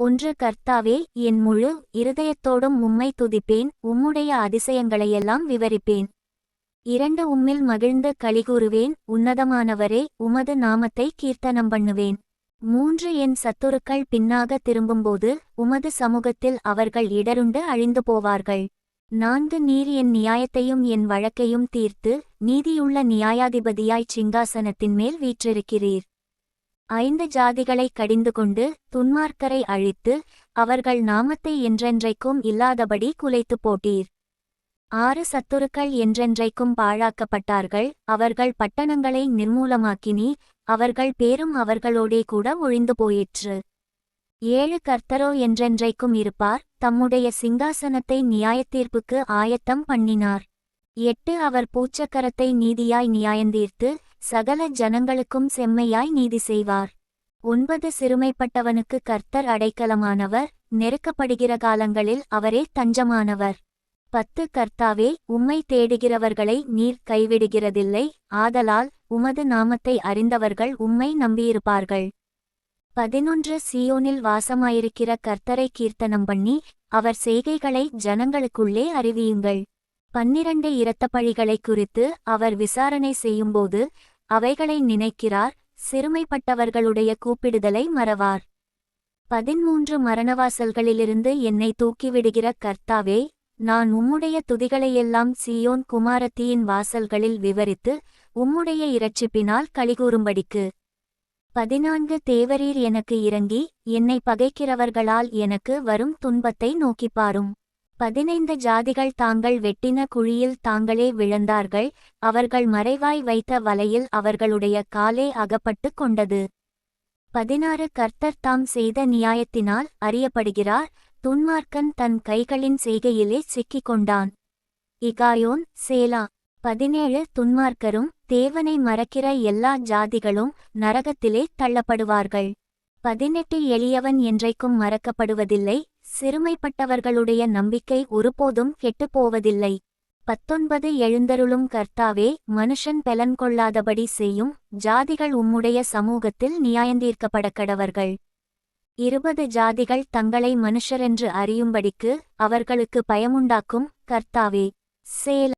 ஒன்று கர்த்தாவே என் முழு இருதயத்தோடும் உம்மை துதிப்பேன் உம்முடைய அதிசயங்களையெல்லாம் விவரிப்பேன். இரண்டு உம்மில் மகிழ்ந்து கலிகூறுவேன் உன்னதமானவரே உமது நாமத்தை கீர்த்தனம் பண்ணுவேன். மூன்று என் சத்துருக்கள் பின்னாக திரும்பும்போது உமது சமூகத்தில் அவர்கள் இடருண்டு அழிந்து போவார்கள். நான்கு நீர் என் நியாயத்தையும் என் வழக்கையும் தீர்த்து நீதியுள்ள நியாயாதிபதியாய் சிங்காசனத்தின் மேல் வீற்றிருக்கிறீர். ஐந்து ஜாதிகளை கடிந்து கொண்டு துன்மார்க்கரை அழித்து அவர்கள் நாமத்தை என்றென்றைக்கும் இல்லாதபடி குலைத்துப் போட்டீர். ஆறு சத்துருக்கள் என்றென்றைக்கும் பாழாக்கப்பட்டார்கள். அவர்கள் பட்டணங்களை நிர்மூலமாக்கினி அவர்கள் பேரும் அவர்களோடே கூட ஒழிந்து போயிற்று. ஏழு கர்த்தரோ என்றென்றைக்கும் இருப்பார். தம்முடைய சிங்காசனத்தை நியாயத்தீர்ப்புக்கு ஆயத்தம் பண்ணினார். எட்டு அவர் பூச்சக்கரத்தை நீதியாய் நியாயந்தீர்த்து சகல ஜனங்களுக்கும் செம்மையாய் நீதி செய்வார். ஒன்பது சிறுமைப்பட்டவனுக்கு கர்த்தர் அடைக்கலமானவர் நெருக்கப்படுகிற காலங்களில் அவரே தஞ்சமானவர். பத்து கர்த்தாவே உம்மை தேடுகிறவர்களை நீர் கைவிடுகிறதில்லை ஆதலால் உமது நாமத்தை அறிந்தவர்கள் உம்மை நம்பியிருப்பார்கள். பதினொன்று சியோனில் வாசமாயிருக்கிற கர்த்தரை கீர்த்தனம் பண்ணி அவர் செய்கைகளை ஜனங்களுக்குள்ளே அறிவியுங்கள். பன்னிரண்டு இரத்தப்பழிகளை குறித்து அவர் விசாரணை செய்யும்போது அவைகளை நினைக்கிறார் சிறுமைப்பட்டவர்களுடைய கூப்பிடுதலை மறவார். பதிமூன்று மரணவாசல்களிலிருந்து என்னை தூக்கிவிடுகிற கர்த்தாவே நான் உம்முடைய துதிகளையெல்லாம் சியோன் குமாரத்தியின் வாசல்களில் விவரித்து உம்முடைய இரட்சிப்பினால் கலிகூறும்படிக்கு பதினான்கு தேவரீர் எனக்கு இறங்கி என்னை பகைக்கிறவர்களால் எனக்கு வரும் துன்பத்தை நோக்கிப் பாரும். பதினைந்து ஜாதிகள் தாங்கள் வெட்டின குழியில் தாங்களே விழுந்தார்கள் அவர்கள் மறைவாய் வைத்த வலையில் அவர்களுடைய காலே அகப்பட்டு கொண்டது. பதினாறு கர்த்தர் தாம் செய்த நியாயத்தினால் அறியப்படுகிறார் துன்மார்க்கன் தன் கைகளின் செய்கையிலே சிக்கிக் கொண்டான். இகாயோன் சேலா. பதினேழு துன்மார்க்கரும் தேவனை மறக்கிற எல்லா ஜாதிகளும் நரகத்திலே தள்ளப்படுவார்கள். பதினெட்டு எளியவன் என்றைக்கும் மறக்கப்படுவதில்லை சிறுமைப்பட்டவர்களுடைய நம்பிக்கை ஒருபோதும் கெட்டுப்போவதில்லை. பத்தொன்பது எழுந்தருளும் கர்த்தாவே மனுஷன் பெலன் கொள்ளாதபடி செய்யும் ஜாதிகள் உம்முடைய சமூகத்தில் நியாயந்தீர்க்கப்பட கடவர்கள் இருபது ஜாதிகள் தங்களை மனுஷரென்று அறியும்படிக்கு அவர்களுக்கு பயமுண்டாக்கும் கர்த்தாவே சேல